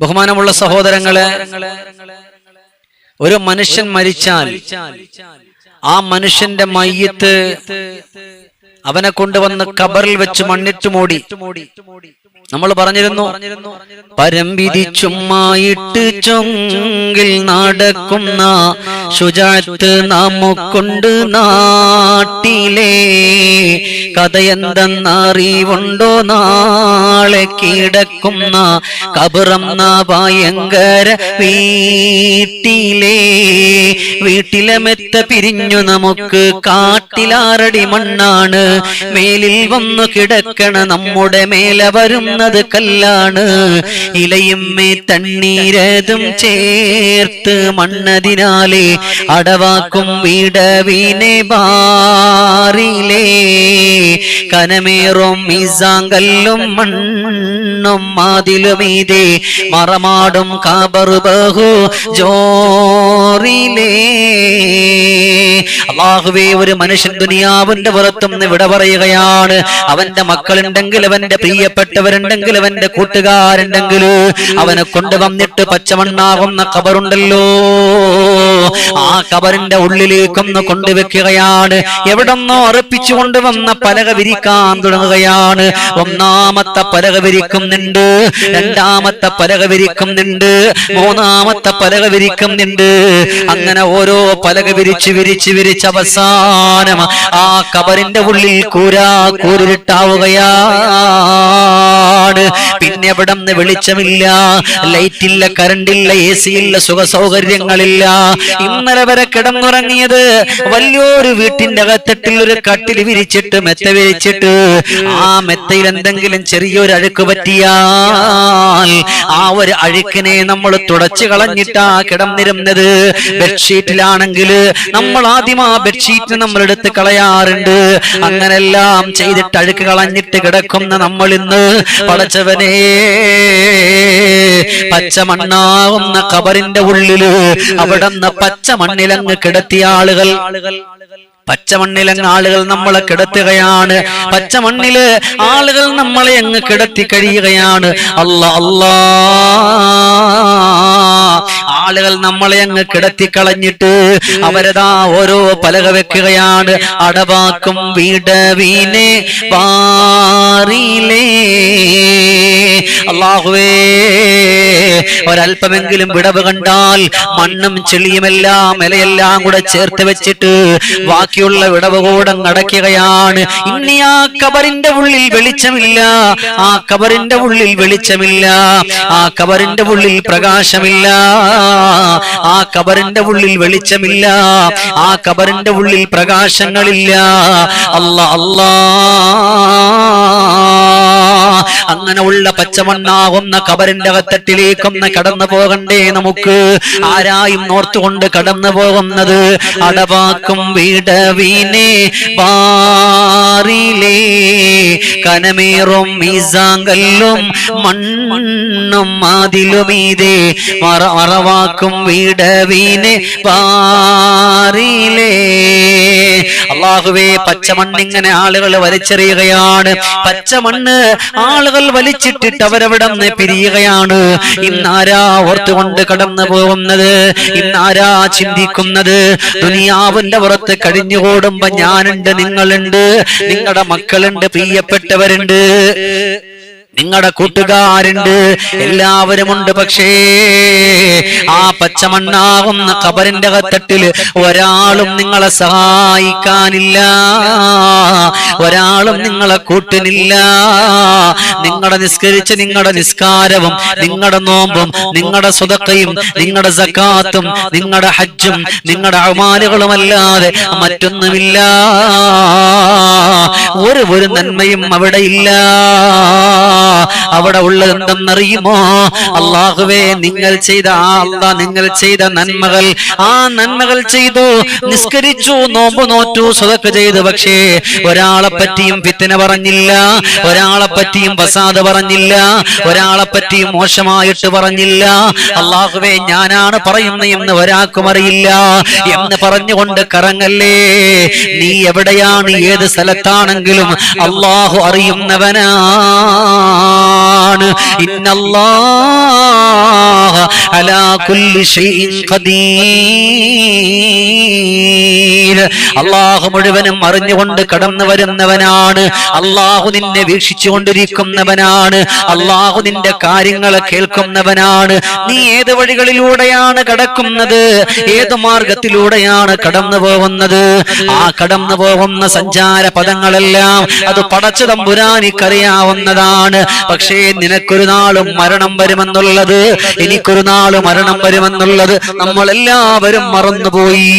ബഹുമാനമുള്ള സഹോദരങ്ങളെ ഒരു മനുഷ്യൻ മരിച്ചാൽ ആ മനുഷ്യന്റെ മയ്യത്ത് അവനെ കൊണ്ടുവന്ന് കബറിൽ വെച്ച് മണ്ണിട്ട് മൂടി. നമ്മൾ പറഞ്ഞിരുന്നു പരംവിധി ചുമ്മായിട്ട് ചൊങ്കിൽ നടക്കുന്ന ശുചാത്ത് നമുക്കുണ്ട് നാട്ടിലെ. കഥയെന്തെന്നറിവുണ്ടോ? നാളെ കിടക്കുന്ന കബറം ഭയങ്കര വീട്ടിലെ. വീട്ടിലെ മെത്ത പിരിഞ്ഞു നമുക്ക് കാട്ടിലാറടി മണ്ണാണ്. മേലിൽ വന്നു കിടക്കണ നമ്മുടെ മേലെ വരുന്നത് കല്ലാണ്. ഇലയുമ്മേ തണ്ണീരതും ചേർത്ത് മണ്ണതിനാലെ അടവാക്കും വീടവിനെ ബാറിലേ. കനമേറും മിസാങ്കല്ലും മണ്ണും മാതിലുമീതേ മറമാടും കാബറു ബഹു ജോറിലേ അള്ളാഹുവേ ഒരു മനുഷ്യൻ ദുനിയാവിന്റെ പുറത്തുനിന്ന് വിട പറയുകയാണ്. അവന്റെ മക്കളുണ്ടെങ്കിൽ അവന്റെ പ്രിയപ്പെട്ടവരുണ്ടെങ്കിൽ അവന്റെ കൂട്ടുകാരുണ്ടെങ്കിൽ അവനെ കൊണ്ടുവന്നിട്ട് പച്ചമണ്ണാകുന്ന കബറുണ്ടല്ലോ ആ കബറിന്റെ ഉള്ളിലേക്കൊന്ന് കൊണ്ടുവെക്കുകയാണ്. എവിടെന്നോ അർപ്പിച്ചു കൊണ്ടുവന്ന പലക വിരിക്കാൻ തുടങ്ങുകയാണ്. ഒന്നാമത്തെ പലക വിരിക്കുന്നുണ്ട് രണ്ടാമത്തെ പലക വിരിക്കുന്നുണ്ട് മൂന്നാമത്തെ പലക വിരിക്കുന്നുണ്ട്. അങ്ങനെ ഓരോ പലക വിരിച്ച് വിരിച്ച് വിരിച്ച് അവസാനം ആ കബറിന്റെ ഉള്ളിൽ കൂരാ കൂരിട്ടാവുകയാണ് പിന്നെ എവിടെ വെളിച്ചമില്ല ലൈറ്റില്ല കറണ്ടില്ല എ സി ഇല്ല സുഖ സൗകര്യങ്ങളില്ല ഇന്നലെ വരെ കിടന്നുറങ്ങിയത്. വലിയൊരു വീട്ടിന്റെ അകത്തട്ടിൽ ഒരു കട്ടിൽ വിരിച്ചിട്ട് മെത്ത വിരിച്ചിട്ട് ആ മെത്തയിൽ എന്തെങ്കിലും ചെറിയൊരു അഴുക്ക് പറ്റിയാൽ ആ ഒരു അഴുക്കിനെ നമ്മൾ തുടച്ചു കളഞ്ഞിട്ടാ കിടന്നിരുന്നത്. ബെഡ്ഷീറ്റിലാണെങ്കിൽ നമ്മൾ ആദ്യം ആ ബെഡ്ഷീറ്റ് നമ്മൾ എടുത്ത് കളയാറുണ്ട്. അങ്ങനെല്ലാം ചെയ്തിട്ട് അഴുക്ക് കളഞ്ഞിട്ട് കിടക്കുന്ന നമ്മൾ ഇന്ന് പടച്ചവനെ പച്ച മണ്ണാവുന്ന കബറിന്റെ ഉള്ളിൽ അവിടെ പച്ച മണ്ണിലങ്ങ് കിടത്തിയ ആളുകൾ. പച്ചമണ്ണിലങ്ങ് ആളുകൾ നമ്മളെ കിടത്തുകയാണ്. പച്ചമണ്ണിൽ ആളുകൾ നമ്മളെ അങ്ങ് കിടത്തി കഴിയുകയാണ്. അല്ല അല്ലാ. ആളുകൾ നമ്മളെ അങ്ങ് കിടത്തി കളഞ്ഞിട്ട് അവരതാ ഓരോ പലക വെക്കുകയാണ്. അടവാക്കും വീട് വീനെ അള്ളാഹുവേ ഒരല്പമെങ്കിലും വിടവ് കണ്ടാൽ മണ്ണും ചെളിയുമെല്ലാം ഇലയെല്ലാം കൂടെ ചേർത്ത് വെച്ചിട്ട് ബാക്കിയുള്ള വിടവ് കൂടെ നടക്കുകയാണ്. ഇനി ആ കബറിന്റെ ഉള്ളിൽ വെളിച്ചമില്ല. ആ കബറിന്റെ ഉള്ളിൽ വെളിച്ചമില്ല. ആ കബറിന്റെ ഉള്ളിൽ പ്രകാശമില്ല. ആ കബറിന്റെ ഉള്ളിൽ വെളിച്ചമില്ല. ആ കബറിന്റെ ഉള്ളിൽ പ്രകാശങ്ങളില്ല. അല്ല അല്ലാ. അങ്ങനെ ഉള്ള പച്ചമണ്ണാകുന്ന കബറിന്റെ അകത്തട്ടിലേക്കൊന്ന് കടന്നു പോകണ്ടേ നമുക്ക്? ആരായും നോർത്തുകൊണ്ട് കടന്നു പോകുന്നത്? അടവാക്കും വീടവീനെ ബാറിലേ കനമേറും മീസാങ്കല്ലും മണ്ണും മാതിലുമീതേ മറ മറവാക്കും വീടവീനെ പാറിയിലേ അള്ളാഹുവേ പച്ചമണ്ണിങ്ങനെ ആളുകൾ വലിച്ചെറിയുകയാണ്. പച്ചമണ്ണ് ആളുകൾ വലിച്ചിട്ടിട്ട് അവരവിടെ നിന്ന് പിരിയുകയാണ്. ഇന്നാരാ ഓർത്തുകൊണ്ട് കടന്നു പോകുന്നത്? ഇന്നാരാ ചിന്തിക്കുന്നത്? ദുനിയാവിന്റെ പുറത്ത് കഴിഞ്ഞുകൂടുമ്പോ ഞാനുണ്ട് നിങ്ങളുണ്ട് നിങ്ങളുടെ മക്കളുണ്ട് எப்படிப்பட்டவர் என்று നിങ്ങളുടെ കൂട്ടുകാരുണ്ട്. എല്ലാവരുമുണ്ട് പക്ഷേ ആ പച്ചമണ്ണാവുന്ന കബറിന്റെ കത്തട്ടിൽ ഒരാളും നിങ്ങളെ സഹായിക്കാനില്ല. ഒരാളും നിങ്ങളെ കൂട്ടിനില്ല. നിങ്ങളുടെ നിസ്കരിച്ച് നിങ്ങളുടെ നിസ്കാരവും നിങ്ങളുടെ നോമ്പും നിങ്ങളുടെ സ്വതക്കയും നിങ്ങളുടെ സക്കാത്തും നിങ്ങളുടെ ഹജ്ജും നിങ്ങളുടെ അമാലുകളുമല്ലാതെ മറ്റൊന്നുമില്ല. ഒരു ഒരു നന്മയും അവിടെ ഇല്ല. അവിടെ ഉള്ളത് എന്തെന്നറിയുമോ അള്ളാഹുവേ നിങ്ങൾ ചെയ്ത ആ അല്ലാ നിങ്ങൾ ചെയ്ത നന്മകൾ. ആ നന്മകൾ ചെയ്തു നിസ്കരിച്ചു നോമ്പ് നോറ്റു സ്വതൊക്കെ ചെയ്തു. പക്ഷേ ഒരാളെ പറ്റിയും പിത്തിന പറഞ്ഞില്ല ഒരാളെ പറ്റിയും വസാദ പറഞ്ഞില്ല ഒരാളെ പറ്റിയും മോശമായിട്ട് പറഞ്ഞില്ല. അള്ളാഹുവേ ഞാനാണ് പറയുന്നത് എന്ന് ഒരാൾക്കും അറിയില്ല. എന്ന് പറഞ്ഞുകൊണ്ട് കറങ്ങല്ലേ? നീ എവിടെയാണ് ഏത് സ്ഥലത്താണെങ്കിലും അള്ളാഹു അറിയുന്നവനാണ് ഖദീർ. അള്ളാഹു മുഴുവനും അറിഞ്ഞുകൊണ്ട് കടന്നു വരുന്നവനാണ്. അള്ളാഹു നിന്നെ വീക്ഷിച്ചുകൊണ്ടിരിക്കുന്നവനാണ്. അള്ളാഹു നിന്റെ കാര്യങ്ങളെ കേൾക്കുന്നവനാണ്. നീ ഏത് വഴികളിലൂടെയാണ് കടക്കുന്നത്? ഏത് മാർഗത്തിലൂടെയാണ് കടന്നു പോകുന്നത്? ആ കടന്നു പോകുന്ന സഞ്ചാര പദങ്ങളെല്ലാം അത് പടച്ചു തമ്പുരാനിക്കറിയാവുന്നതാണ്. പക്ഷേ നിനക്കൊരു നാളും മരണം വരുമെന്നുള്ളത് എനിക്കൊരു നാൾ മരണം വരുമെന്നുള്ളത് നമ്മളെല്ലാവരും മറന്നുപോയി.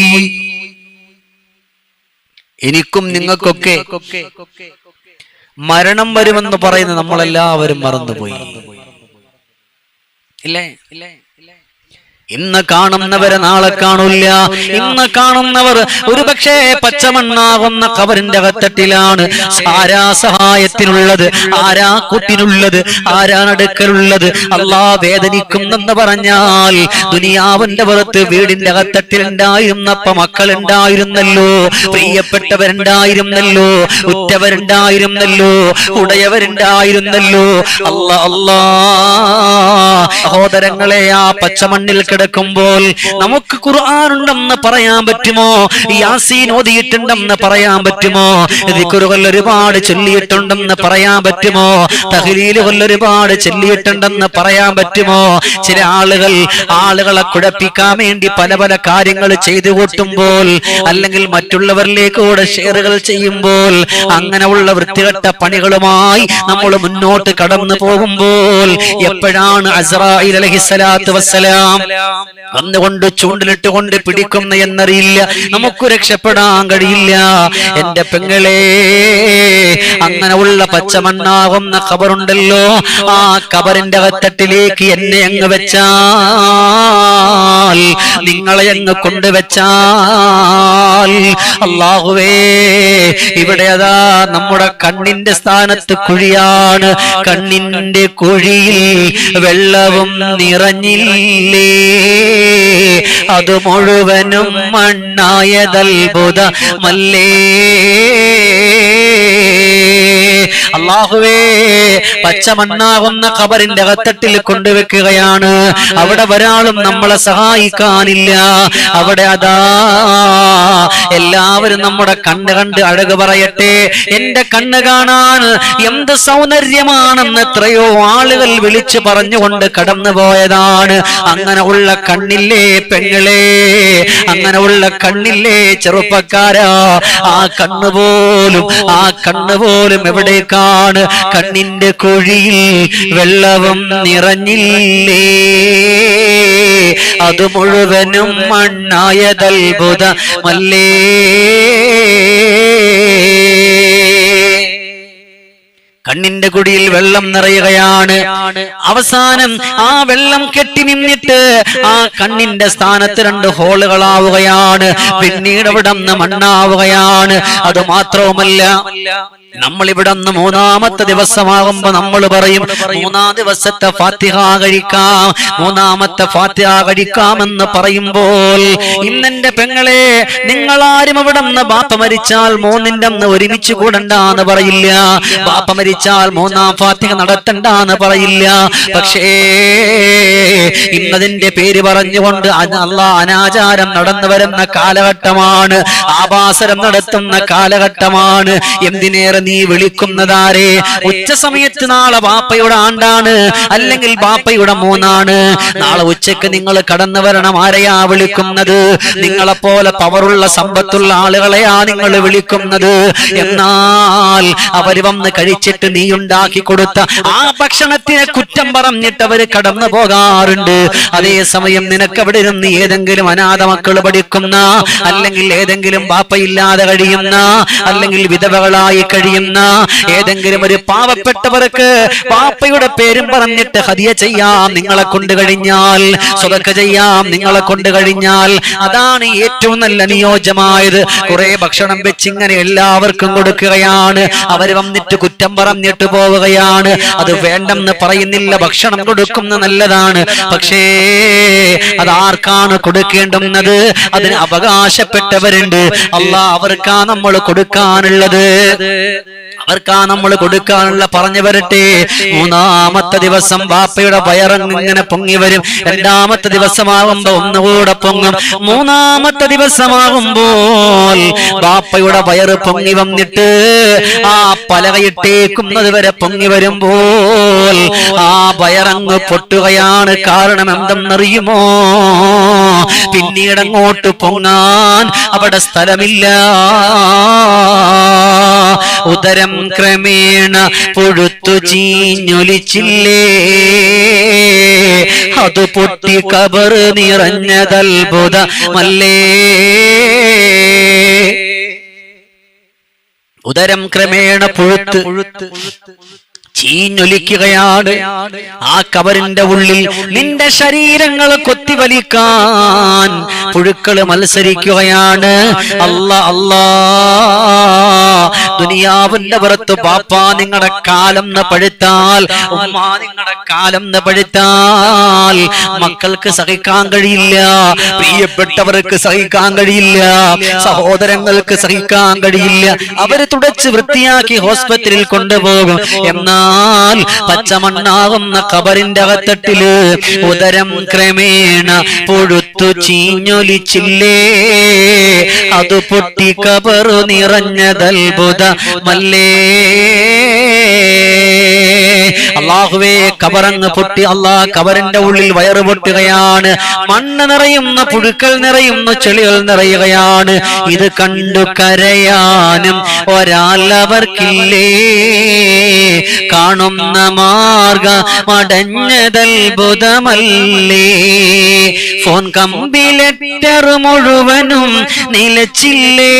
എനിക്കും നിങ്ങൾക്കൊക്കെ മരണം വരുമെന്ന് പറയുന്നത് നമ്മളെല്ലാവരും മറന്നുപോയി. ഇല്ലേ? ഇന്ന് കാണുന്നവരെ നാളെ കാണൂല ഇന്ന് കാണുന്നവർ ഒരുപക്ഷെ പച്ചമണ്ണാകുന്ന കവറിന്റെ അകത്തട്ടിലാണ്. ആരാ സഹായത്തിനുള്ളത്? ആരാ കൂട്ടിനുള്ളത്? ആരാ നടുക്കലുള്ളത്? അല്ലാ വേദനിക്കുന്നെന്ന് പറഞ്ഞാൽ ദുനിയാവിന്റെ പുറത്ത് വീടിന്റെ അകത്തട്ടിൽ ഉണ്ടായിരുന്നപ്പ മക്കളുണ്ടായിരുന്നല്ലോ. പ്രിയപ്പെട്ടവരുണ്ടായിരുന്നല്ലോ. ഉറ്റവരുണ്ടായിരുന്നല്ലോ. ഉടയവരുണ്ടായിരുന്നല്ലോ. അല്ല അല്ലാ സഹോദരങ്ങളെ ആ പച്ചമണ്ണിൽ കിടക്കുമ്പോൾ നമുക്ക് ഖുർആാനുണ്ടെന്ന് പറയാൻ പറ്റുമോ? യാസീൻ ഓതിയിട്ടുണ്ടെന്ന് പറയാൻ പറ്റുമോ? ദിക്കുറുകൾ ഒരുപാട് ചൊല്ലിയിട്ടുണ്ടെന്ന് പറയാൻ പറ്റുമോ? തഹലീലുകൾ ഒരുപാട് ചൊല്ലിയിട്ടുണ്ടെന്ന് പറയാൻ പറ്റുമോ? ചില ആളുകൾ ആളുകളെ കുഴപ്പിക്കാൻ വേണ്ടി പല പല കാര്യങ്ങൾ ചെയ്തു കൂട്ടുമ്പോൾ അല്ലെങ്കിൽ മറ്റുള്ളവരിലേക്ക് കൂടെ ഷെയറുകൾ ചെയ്യുമ്പോൾ അങ്ങനെയുള്ള വൃത്തികെട്ട പണികളുമായി നമ്മൾ മുന്നോട്ട് കടന്നു പോകുമ്പോൾ എപ്പോഴാണ് അസ്രായിൽ അലഹിസ്സലാത്തു വസ്സലാം Salam. ചൂണ്ടിലിട്ട് കൊണ്ട് പിടിക്കുന്ന എന്നറിയില്ല. നമുക്ക് രക്ഷപ്പെടാൻ കഴിയില്ല. എന്റെ പെങ്ങളെ അങ്ങനെ ഉള്ള പച്ചമണ്ണാകുന്ന കബറുണ്ടല്ലോ ആ കബറിന്റെ അകത്തട്ടിലേക്ക് എന്നെ അങ്ങ് വെച്ചാൽ നിങ്ങളെ അങ്ങ് കൊണ്ടുവച്ചാൽ അള്ളാഹുവേ ഇവിടെ അതാ നമ്മുടെ കണ്ണിന്റെ സ്ഥാനത്ത് കുഴിയാണ്. കണ്ണിന്റെ കുഴിയിൽ വെള്ളവും നിറഞ്ഞില്ലേ? അത് മുഴുവനും മണ്ണായതത്ഭുതമല്ലേ അള്ളാഹുവേ പച്ചമണ്ണാകുന്ന ഖബറിന്റെ അകത്തട്ടിൽ കൊണ്ടുവെക്കുകയാണ്. അവിടെ ഒരാളും നമ്മളെ സഹായിക്കാനില്ല. അവിടെ അതാ എല്ലാവരും നമ്മുടെ കണ്ണ് കണ്ട് അഴക് പറയട്ടെ. എന്റെ കണ്ണ് കാണാൻ എന്ത് സൗന്ദര്യമാണെന്ന് എത്രയോ ആളുകൾ വിളിച്ചു പറഞ്ഞുകൊണ്ട് കടന്നു പോയതാണ് അങ്ങനെ ഉള്ള കണ്ണില്ലേ പെങ്ങളെ? അങ്ങനെ ഉള്ള കണ്ണില്ലേ ചെറുപ്പക്കാരാ. ആ കണ്ണ് പോലും ആ കണ്ണ് പോലും എവിടേക്കാണ്? കണ്ണിന്റെ കുഴിയിൽ വെള്ളവും നിറഞ്ഞില്ലേ? അത് മുഴുവനും മണ്ണായതത്ഭുതമല്ലേ? കണ്ണിന്റെ കുടിയിൽ വെള്ളം നിറയുകയാണ്. അവസാനം ആ വെള്ളം കെട്ടി നിന്നിട്ട് ആ കണ്ണിന്റെ സ്ഥാനത്ത് രണ്ട് ഹോളുകളാവുകയാണ്. പിന്നീട് അവിടെ നിന്ന് മണ്ണാവുകയാണ് അത് മാത്രവുമല്ല. നമ്മൾ ഇവിടെ നിന്ന് മൂന്നാമത്തെ ദിവസമാകുമ്പോ നമ്മൾ പറയും മൂന്നാം ദിവസത്തെ ഫാത്തിഹ കഴിക്കാം മൂന്നാമത്തെ ഫാത്തിഹ കഴിക്കാമെന്ന് പറയുമ്പോൾ ഇന്നെന്റെ പെങ്ങളെ നിങ്ങളാരും ഇവിടെ നിന്ന് ബാപ്പ മരിച്ചാൽ മൂന്നിന്റെ അന്ന് ഒരുമിച്ച് കൂടണ്ടെന്ന് പറയില്ല. ബാപ്പ മരിച്ചാൽ മൂന്നാം ഫാത്തിഹ നടത്തണ്ടെന്ന് പറയില്ല. പക്ഷേ ഇന്നതിന്റെ പേര് പറഞ്ഞുകൊണ്ട് അല്ല അനാചാരം നടന്നു വരുന്ന കാലഘട്ടമാണ്. ആഭാസരം നടത്തുന്ന കാലഘട്ടമാണ്. എന്തിനേറെ നീ വിളിക്കുന്നതാരേ? ഉച്ച സമയത്ത് നാളെ ബാപ്പയുടെ ആണ്ടാണ്. അല്ലെങ്കിൽ ബാപ്പയുടെ മൂന്നാണ് നാളെ ഉച്ചയ്ക്ക് നിങ്ങൾ കടന്നു വരണം. ആരെയാ വിളിക്കുന്നത്? നിങ്ങളെ പോലെ പവറുള്ള സമ്പത്തുള്ള ആളുകളെയാ നിങ്ങൾ വിളിക്കുന്നത്? എന്നാൽ അവർ വന്ന് കഴിച്ചിട്ട് നീ ഉണ്ടാക്കി കൊടുത്ത ആ ഭക്ഷണത്തിനെ കുറ്റം പറഞ്ഞിട്ട് അവർ കടന്നു പോകാറുണ്ട്. അതേസമയം നിനക്ക് അവിടെ ഇരുന്ന് ഏതെങ്കിലും അനാഥ മക്കൾ പഠിക്കുന്ന അല്ലെങ്കിൽ ഏതെങ്കിലും ബാപ്പയില്ലാതെ കഴിയുന്ന അല്ലെങ്കിൽ വിധവകളായി കഴിയുന്ന ഏതെങ്കിലും ഒരു പാവപ്പെട്ടവർക്ക് പാപ്പയുടെ പേരും പറഞ്ഞിട്ട് ഹതിയ ചെയ്യാം. നിങ്ങളെ കൊണ്ട് കഴിഞ്ഞാൽ സ്വതക്ക ചെയ്യാം. നിങ്ങളെ കൊണ്ട് കഴിഞ്ഞാൽ അതാണ് ഏറ്റവും നല്ല നിയോജ്യമായത്. കുറെ ഭക്ഷണം വെച്ച് ഇങ്ങനെ എല്ലാവർക്കും കൊടുക്കുകയാണ്. അവർ വന്നിട്ട് കുറ്റം പറഞ്ഞിട്ട് പോവുകയാണ്. അത് വേണ്ടെന്ന് പറയുന്നില്ല. ഭക്ഷണം കൊടുക്കുന്ന നല്ലതാണ്. പക്ഷേ അത് ആർക്കാണ് കൊടുക്കേണ്ടുന്നത്? അതിന് അവകാശപ്പെട്ടവരുണ്ട്. അല്ല അവർക്കാ നമ്മൾ കൊടുക്കാനുള്ളത്. അവർക്കാ നമ്മൾ കൊടുക്കാനുള്ള പറഞ്ഞു വരട്ടെ. മൂന്നാമത്തെ ദിവസം ബാപ്പയുടെ വയറങ്ങ് ഇങ്ങനെ പൊങ്ങി വരും. രണ്ടാമത്തെ ദിവസമാകുമ്പോ ഒന്നുകൂടെ പൊങ്ങും. മൂന്നാമത്തെ ദിവസമാകുമ്പോൾ ബാപ്പയുടെ വയറ് പൊങ്ങി വന്നിട്ട് ആ പലകയിട്ടേക്കുന്നത് വരെ പൊങ്ങി വരുമ്പോൾ ആ വയറങ്ങ് പൊട്ടുകയാണ് കാരണം എന്തെന്നറിയുമോ പിന്നീട് അങ്ങോട്ട് പൊങ്ങാൻ അവിടെ സ്ഥലമില്ല. ഉദരം ക്രമേണ പൊഴുത്തു ചീഞ്ഞൊലിച്ചില്ലേ? അത് പൊട്ടി കബർ നിറഞ്ഞതത്ഭുതമല്ലേ ഉദരം ക്രമേണ പുഴുത്ത്. ചീഞ്ഞൊലിക്കുകയാണ്. ആ കബറിന്റെ ഉള്ളിൽ നിന്റെ ശരീരങ്ങൾ കൊത്തിവലിക്കാൻ പുഴുക്കൾ മത്സരിക്കുകയാണ്. അല്ല അല്ലാ. ദുനിയാവിന്റെ പുറത്ത് ബാപ്പ നിങ്ങളുടെ കാലം പഴുത്താൽ ഉമ്മ നിങ്ങളുടെ കാലം പഴുത്താൽ മക്കൾക്ക് സഹിക്കാൻ കഴിയില്ല പ്രിയപ്പെട്ടവർക്ക് സഹിക്കാൻ കഴിയില്ല സഹോദരങ്ങൾക്ക് സഹിക്കാൻ കഴിയില്ല. അവർ തുടച്ച് വൃത്തിയാക്കി ഹോസ്പിറ്റലിൽ കൊണ്ടുപോകും. എന്നാൽ പച്ചമണ്ണാകുന്ന കബറിന്റെ അകത്തട്ടിൽ ഉദരം ക്രമേണ പൊഴുത്തു ചീഞ്ഞൊലിച്ചില്ലേ? അത് പൊട്ടി കബറു നിറഞ്ഞതത്ഭുതമല്ലേ അള്ളാഹുവേ കബറങ്ങ് പൊട്ടി അള്ളാഹ് കബറിന്റെ ഉള്ളിൽ വയറ് പൊട്ടുകയാണ്. മണ്ണ് നിറയുന്ന പുഴുക്കൾ നിറയുന്ന ചെളികൾ നിറയുകയാണ്. ഇത് കണ്ടു കരയാനും ഒരാളവർക്കില്ലേ? കാണുന്ന മാർഗ മടഞ്ഞതത്ഭുതമല്ലേ ഫോൺ കമ്പിലെറ്റർ മുഴുവനും നിലച്ചില്ലേ?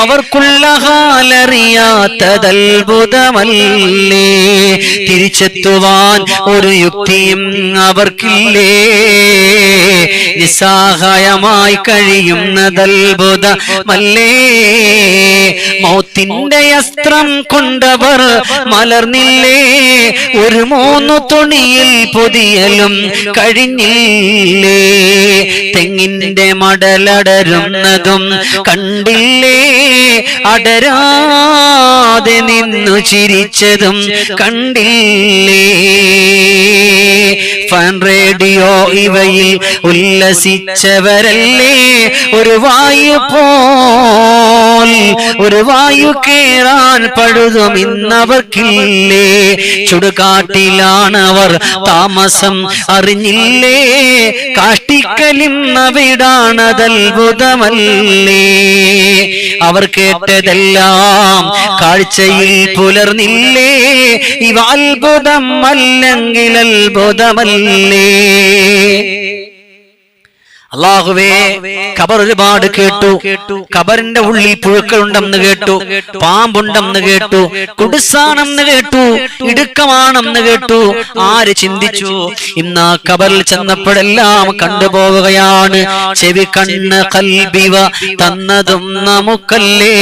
അവർക്കുള്ള ഹാലറിയാത്തതത്ഭുതമല്ലേ തിരിച്ചെത്തുവാൻ ഒരു യുക്തിയും അവർക്കില്ലേ? നിസ്സഹായമായി കഴിയുന്നതത്ഭുതമല്ലേ മൗത്തിന്റെ അസ്ത്രം കൊണ്ടവർ മലർന്നില്ലേ? ഒരു മൂന്നു തുണിയിൽ പൊതിയലും കഴിഞ്ഞില്ലേ? തെങ്ങിന്റെ മടലടരുന്നതും കണ്ടില്ലേ? അടരാതെ നിന്നു ചിരിച്ചതും കണ്ടില്ലേ? لي ഫാൻ റേഡിയോ ഇവയിൽ ഉല്ലസിച്ചവരല്ലേ? ഒരു വായു പോൽ ഒരു വായു കേറാൻ പഴുതും ഇന്നവർക്കില്ലേ? ചുടുകാട്ടിലാണവർ താമസം അറിഞ്ഞില്ലേ? കാഷ്ടിക്കലിന്നവിടാണതത്ഭുതമല്ലേ അവർ കേട്ടതെല്ലാം കാഴ്ചയിൽ പുലർന്നില്ലേ? ഇവ അത്ഭുതം അല്ലെങ്കിൽ അത്ഭുതമല്ലേ. জন্যে അള്ളാഹുവേ ഖബർ ഒരുപാട് കേട്ടു. ഖബറിന്റെ ഉള്ളിൽ പുഴുക്കളുണ്ടെന്ന് കേട്ടു. പാമ്പുണ്ടെന്ന് കേട്ടു. കുടിസാണെന്ന് കേട്ടു. ഇടുക്കമാണെന്ന് കേട്ടു. ആര് ചിന്തിച്ചു? ഇന്ന് ആ ഖബറിൽ ചെന്നപ്പോഴെല്ലാം കണ്ടുപോവുകയാണ്. ചെവി കണ്ണ് കൽബിവ തന്നതും നമുക്കല്ലേ?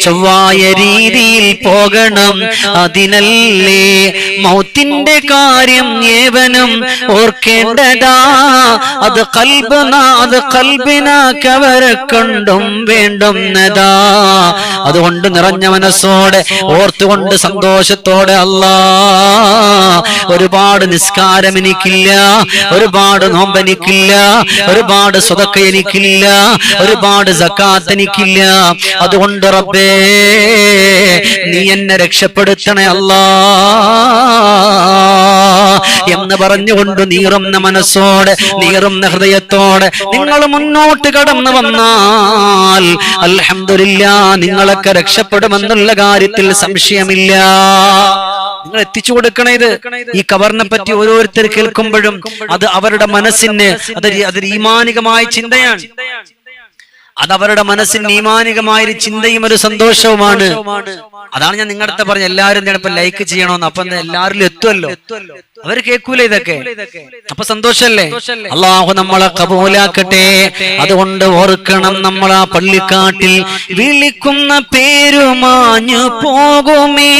ചൊവ്വായ രീതിയിൽ പോകണം. അതിനല്ലേ? മൗത്തിന്റെ കാര്യം ഏവനും ഓർക്കേണ്ടതാ. അത് കൽബന അത് കൽബിനാക്കവരെ കൊണ്ടും വേണ്ടുന്നതാ അതുകൊണ്ട് നിറഞ്ഞ മനസ്സോടെ ഓർത്തുകൊണ്ട് സന്തോഷത്തോടെ അല്ലാ. ഒരുപാട് നിസ്കാരം എനിക്കില്ല ഒരുപാട് നോമ്പ് എനിക്കില്ല ഒരുപാട് സ്വതക്ക എനിക്കില്ല ഒരുപാട് സക്കാത്ത് എനിക്കില്ല. അതുകൊണ്ട് റബ്ബേ നീ എന്നെ രക്ഷപ്പെടുത്തണേ അല്ലാ. എന്ന് പറഞ്ഞുകൊണ്ട് നീറുന്ന മനസ്സോടെ നീറുന്ന ഹൃദയത്തോടെ നിങ്ങൾ മുന്നോട്ട് കടന്നു വന്നാൽ അലഹമില്ല നിങ്ങളൊക്കെ രക്ഷപ്പെടുമെന്നുള്ള കാര്യത്തിൽ സംശയമില്ല. നിങ്ങൾ എത്തിച്ചു കൊടുക്കണേ ഇത്. ഈ കവറിനെ പറ്റി ഓരോരുത്തർ കേൾക്കുമ്പോഴും അത് അവരുടെ മനസ്സിന് അത് അത് ഈമാനികമായ ചിന്തയാണ്. അത് അവരുടെ മനസ്സിന് ഈമാനികമായൊരു ചിന്തയും ഒരു സന്തോഷവുമാണ്. അതാണ് ഞാൻ നിങ്ങളുടെ പറഞ്ഞ എല്ലാവരും ചിലപ്പോ ലൈക്ക് ചെയ്യണമെന്ന്. അപ്പൊ എല്ലാവരിലും എത്തുമല്ലോ. അവർ കേൾക്കൂല ഇതൊക്കെ? അപ്പൊ സന്തോഷല്ലേ? അള്ളാഹു നമ്മളെ കബൂലാക്കട്ടെ. അതുകൊണ്ട് ഓർക്കണം നമ്മൾ ആ പള്ളിക്കാട്ടിൽ വിളിക്കുന്ന പേരുമാഞ്ഞു പോകുമേ.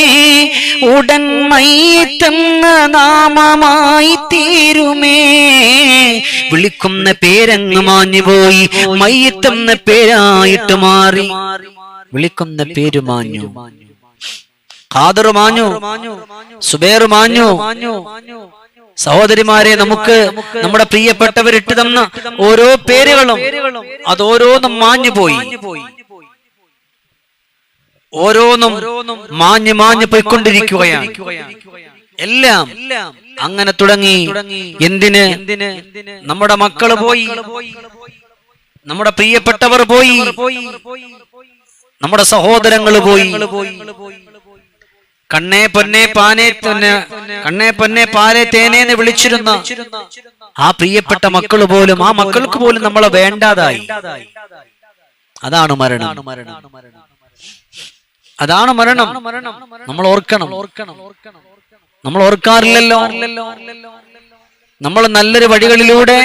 ഉടൻ മൈറ്റെന്ന നാമമായി തീരുമേ. വിളിക്കുന്ന പേരങ്ങ് മാഞ്ഞു പോയി. മയ്യത്തെന്ന പേരായിട്ട് മാറി. വിളിക്കുന്ന പേര് മാഞ്ഞു. ഖാദർ മാഞ്ഞു സുബേർ മാഞ്ഞു. സഹോദരിമാരെ നമുക്ക് നമ്മുടെ പ്രിയപ്പെട്ടവർ ഇട്ടു തന്ന ഓരോ പേരുകളും അതോരോന്നും മാഞ്ഞു പോയി. ഓരോന്നും മാഞ്ഞു മാഞ്ഞു പോയിക്കൊണ്ടിരിക്കുകയാണ്. എല്ലാം അങ്ങനെ തുടങ്ങി. എന്തിന്? നമ്മുടെ മക്കൾ പോയി. നമ്മുടെ പ്രിയപ്പെട്ടവർ പോയി. നമ്മുടെ സഹോദരങ്ങൾ പോയി. കണ്ണേ പൊന്നെ പാനേ കണ്ണേ പൊന്നെ പാലെ തേനേന്ന് വിളിച്ചിരുന്ന. ആ പ്രിയപ്പെട്ട മക്കൾ പോലും ആ മക്കൾക്ക് പോലും നമ്മളെ വേണ്ടാതായി. അതാണ് മരണം. അതാണ് മരണം. നമ്മൾ ഓർക്കണം. നമ്മൾ ഓർക്കാറില്ലല്ലോ. നമ്മൾ നല്ലൊരു വഴികളിലൂടെ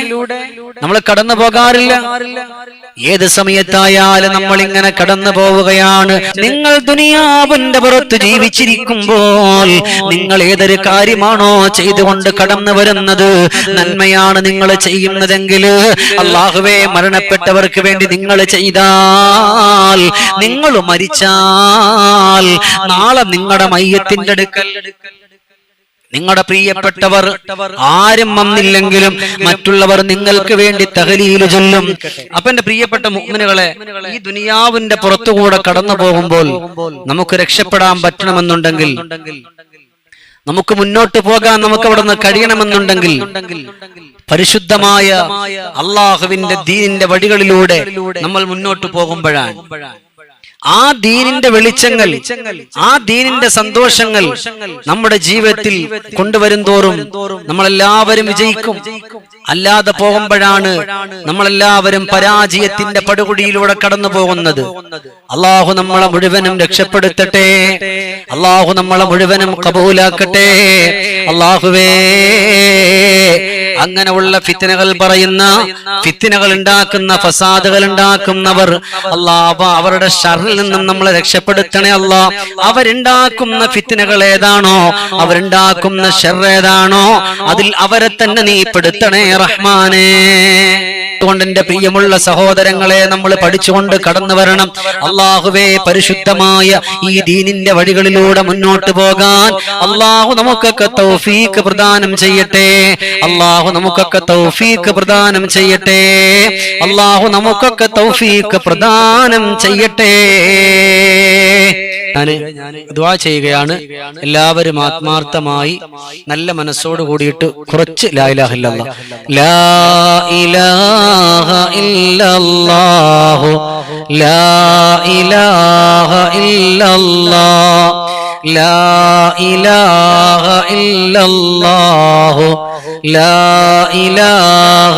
നമ്മൾ കടന്നു പോകാറില്ല. ഏത് സമയത്തായാലും നമ്മൾ ഇങ്ങനെ കടന്നു പോവുകയാണ്. നിങ്ങൾ ദുനിയാവിന്റെ പുറത്ത് ജീവിച്ചിരിക്കുമ്പോൾ നിങ്ങൾ ഏതൊരു കാര്യമാണോ ചെയ്തുകൊണ്ട് കടന്നു വരുന്നത്? നന്മയാണ് നിങ്ങൾ ചെയ്യുന്നതെങ്കിൽ അള്ളാഹുവെ മരണപ്പെട്ടവർക്ക് വേണ്ടി നിങ്ങൾ ചെയ്താൽ നിങ്ങൾ മരിച്ചാൽ നാളെ നിങ്ങളുടെ മയ്യത്തിന്റെ അടുക്കൽ നിങ്ങളുടെ പ്രിയപ്പെട്ടവർ ആരും വന്നില്ലെങ്കിലും മറ്റുള്ളവർ നിങ്ങൾക്ക് വേണ്ടി തകലിയിൽ ചൊല്ലും. അപ്പൊ എന്റെ പ്രിയപ്പെട്ട മുഗ്മിനുകളെ ഈ ദുനിയാവിന്റെ പുറത്തുകൂടെ കടന്നു പോകുമ്പോൾ നമുക്ക് രക്ഷപ്പെടാൻ പറ്റണമെന്നുണ്ടെങ്കിൽ നമുക്ക് മുന്നോട്ട് പോകാൻ നമുക്ക് അവിടെ നിന്ന് കഴിയണമെന്നുണ്ടെങ്കിൽ പരിശുദ്ധമായ അള്ളാഹുവിന്റെ ദീനിന്റെ വഴികളിലൂടെ നമ്മൾ മുന്നോട്ട് പോകുമ്പോഴാണ്. ആ ദീനിന്റെ വെളിച്ചങ്ങൾ ആ ദീനിന്റെ സന്തോഷങ്ങൾ നമ്മുടെ ജീവിതത്തിൽ കൊണ്ടുവരും തോറും നമ്മളെല്ലാവരും വിജയിക്കും. അല്ലാതെ പോകുമ്പോഴാണ് നമ്മളെല്ലാവരും പരാജയത്തിന്റെ പടുകുടിയിലൂടെ കടന്നു പോകുന്നത്. അള്ളാഹു നമ്മളെ മുഴുവനും രക്ഷപ്പെടുത്തട്ടെ. അള്ളാഹു നമ്മളെ മുഴുവനും കബൂലാക്കട്ടെ. അള്ളാഹുവേ. അങ്ങനെയുള്ള ഫിത്തിനകൾ പറയുന്ന ഫിത്തിനകൾ ഉണ്ടാക്കുന്ന ഫസാദുകൾ ഉണ്ടാക്കുന്നവർ അള്ളാഹ അവരുടെ നിന്നും നമ്മളെ രക്ഷപ്പെടുത്തണേ അല്ല. അവരുണ്ടാക്കുന്ന ഫിത്തിനകൾ ഏതാണോ അവരുണ്ടാക്കുന്ന ഷെറേതാണോ അതിൽ അവരെ തന്നെ നീ പെടുത്തണേ റഹ്മാനേ. അതുകൊണ്ട് എന്റെ പ്രിയമുള്ള സഹോദരങ്ങളെ നമ്മൾ പഠിച്ചുകൊണ്ട് കടന്നു വരണം. അള്ളാഹുവേ പരിശുദ്ധമായ ഈ ദീനിന്റെ വഴികളിലൂടെ മുന്നോട്ട് പോകാൻ അള്ളാഹു നമുക്കൊക്കെ തൗഫീക്ക് പ്രദാനം ചെയ്യട്ടെ. അള്ളാഹു നമുക്കൊക്കെ തൗഫീക്ക് പ്രദാനം ചെയ്യട്ടെ. അള്ളാഹു നമുക്കൊക്കെ തൗഫീക്ക് പ്രദാനം ചെയ്യട്ടെ. ഞാൻ ദുആ ചെയ്യുകയാണ്. എല്ലാവരും ആത്മാർത്ഥമായി നല്ല മനസ്സോട് കൂടിയിട്ട് കുറച്ച് ലാ ഇലാഹ ഇല്ലല്ലാഹ്. ലാ ഇലാഹ ലാ ഇലാഹ ലാ ഇലാഹ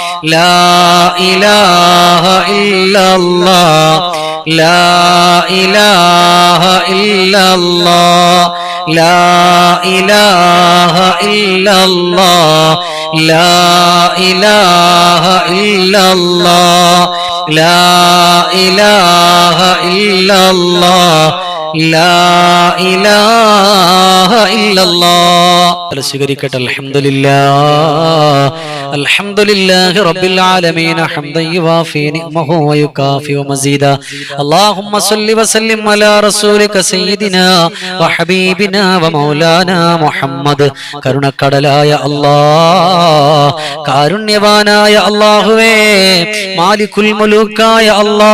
لا إله إلا الله لا إله إلا الله لا إله إلا الله لا إله إلا الله لا إله إلا الله സ്വീകരിക്കട്ടെ അലഹമില്ല الحمد لله رب العالمين حمدا يوافي نعمه ويكافئ مزيدا اللهم صل وسلم على رسولك سيدنا وحبيبنا ومولانا محمد കരുണക്കടലായ അല്ലാ കാരുണ്യവാനായ അള്ളാഹുവേ മാലിക്കുൽ മുലൂക്കായ അല്ലാ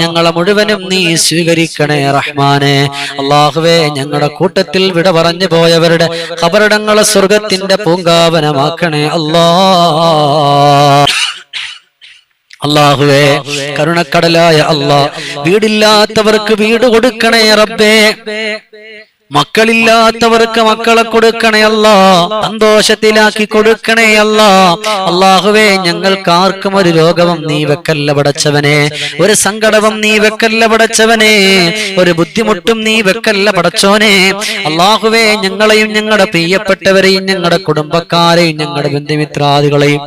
ഞങ്ങളെ മുഴുവനും നീ സ്വീകരിക്കണേ റഹ്മാനെ അള്ളാഹുവേ ഞങ്ങളുടെ കൂട്ടത്തിൽ വിട പറഞ്ഞു പോയവരുടെ ഖബറിടങ്ങളെ സ്വർഗത്തിന്റെ പൂങ്കാവനമാക്കണേ അല്ലാ അള്ളാഹുവേ കരുണക്കടലായ അള്ളാഹ് വീടില്ലാത്തവർക്ക് വീട് കൊടുക്കണേ റബ്ബേ. മക്കളില്ലാത്തവർക്ക് മക്കളെ കൊടുക്കണേ അല്ല. സന്തോഷത്തിലാക്കി കൊടുക്കണേ അല്ല. അള്ളാഹുവേ ഞങ്ങൾക്ക് ആർക്കും ഒരു രോഗവും നീ വെക്കല്ല പടച്ചവനെ. ഒരു സങ്കടവും നീ വെക്കല്ല പടച്ചവനെ. ഒരു ബുദ്ധിമുട്ടും നീ വെക്കല്ല പടച്ചോനെ. അള്ളാഹുവേ ഞങ്ങളെയും ഞങ്ങളുടെ പ്രിയപ്പെട്ടവരെയും ഞങ്ങളുടെ കുടുംബക്കാരെയും ഞങ്ങളുടെ ബന്ധുമിത്രാദികളെയും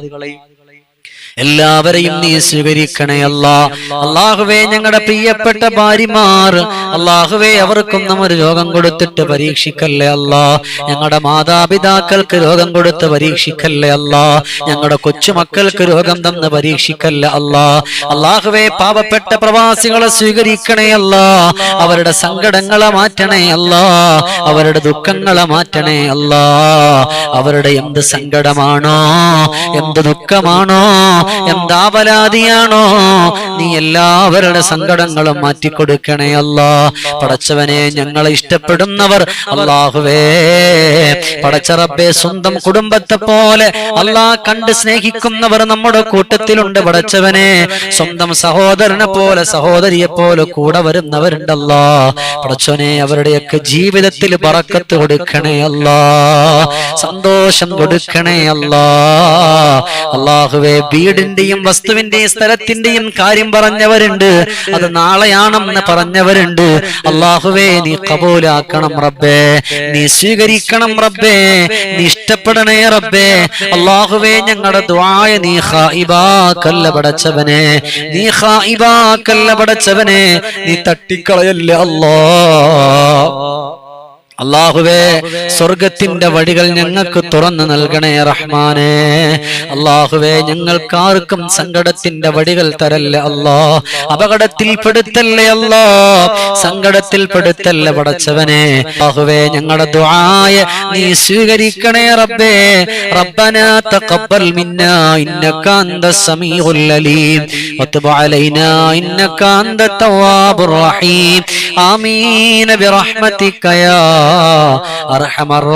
എല്ലാവരെയും നീ സ്വീകരിക്കണേ അല്ല. അള്ളാഹുവേ ഞങ്ങളുടെ പ്രിയപ്പെട്ട ഭാര്യമാർ. അള്ളാഹുവേ അവർക്കും നമ്മൾ രോഗം കൊടുത്തിട്ട് പരീക്ഷിക്കല്ലേ അല്ല. ഞങ്ങളുടെ മാതാപിതാക്കൾക്ക് രോഗം കൊടുത്ത് പരീക്ഷിക്കല്ലേ അല്ല. ഞങ്ങളുടെ കൊച്ചുമക്കൾക്ക് രോഗം തന്ന് പരീക്ഷിക്കല്ലേ അല്ല. അള്ളാഹുവേ പാവപ്പെട്ട പ്രവാസികളെ സ്വീകരിക്കണേ അല്ല. അവരുടെ സങ്കടങ്ങളെ മാറ്റണേ അല്ല. അവരുടെ ദുഃഖങ്ങളെ മാറ്റണേ അല്ല. അവരുടെ എന്ത് സങ്കടമാണോ? എന്ത് ദുഃഖമാണോ? എന്താപരാധിയാണോ നീ എല്ലാവരുടെ സങ്കടങ്ങളും മാറ്റിക്കൊടുക്കണേ അല്ല. പടച്ചവനെ ഞങ്ങളെ ഇഷ്ടപ്പെടുന്നവർ അള്ളാഹുവേ പടച്ചറബെ സ്വന്തം കുടുംബത്തെ പോലെ അള്ളാ കണ്ട് സ്നേഹിക്കുന്നവർ നമ്മുടെ കൂട്ടത്തിലുണ്ട് പടച്ചവനെ. സ്വന്തം സഹോദരനെ പോലെ സഹോദരിയെ പോലെ കൂടെ വരുന്നവരുണ്ടല്ലോ. പടച്ചവനെ അവരുടെയൊക്കെ ജീവിതത്തിൽ പറക്കത്ത് കൊടുക്കണേ അല്ല. സന്തോഷം കൊടുക്കണേ അല്ല. അള്ളാഹുവേ വീടിന്റെയും വസ്തുവിന്റെയും സ്ഥലത്തിന്റെയും കാര്യം പറഞ്ഞവരുണ്ട്. അത് നാളെയാണെന്ന് പറഞ്ഞവരുണ്ട്. അള്ളാഹുവേ നീ കബൂലാക്കണം റബ്ബേ. നീ സ്വീകരിക്കണം റബ്ബേ. നീ ഇഷ്ടപ്പെടണേ റബ്ബേ. അള്ളാഹുവേ ഞങ്ങളുടെ ദ്വായ നീ ഹായിബാക്കല്ല പടച്ചവനെ. നീ ഹായിബാക്കല്ല പടച്ചവനെ. നീ തട്ടിക്കളയല്ലേ അല്ലാ അള്ളാഹുവേ സ്വർഗത്തിന്റെ വഴികൾ ഞങ്ങൾക്ക് തുറന്നു നൽകണേ റഹ്മാനെ. അള്ളാഹുവേ ഞങ്ങൾക്കാർക്കും സങ്കടത്തിന്റെ വഴികൾ തരല്ലേ അല്ലാ? അപകടത്തിൽ പെടുത്തല്ലേ അല്ലാ? സങ്കടത്തിൽ പെടുത്തല്ലേ പടച്ചവനെ? അള്ളാഹുവേ ഞങ്ങളുടെ ദുആയ നീ സ്വീകരിക്കണേ റബ്ബേ. റബ്ബനാ തഖബ്ബൽ മിന്നാ ഇന്നക അന്ത സമീഉൽ അലീം. വതുബ് അലൈനാ ഇന്നക അന്ത റഹീം. ആമീൻ. ബിറഹ്മതിക യാ അർഹമർ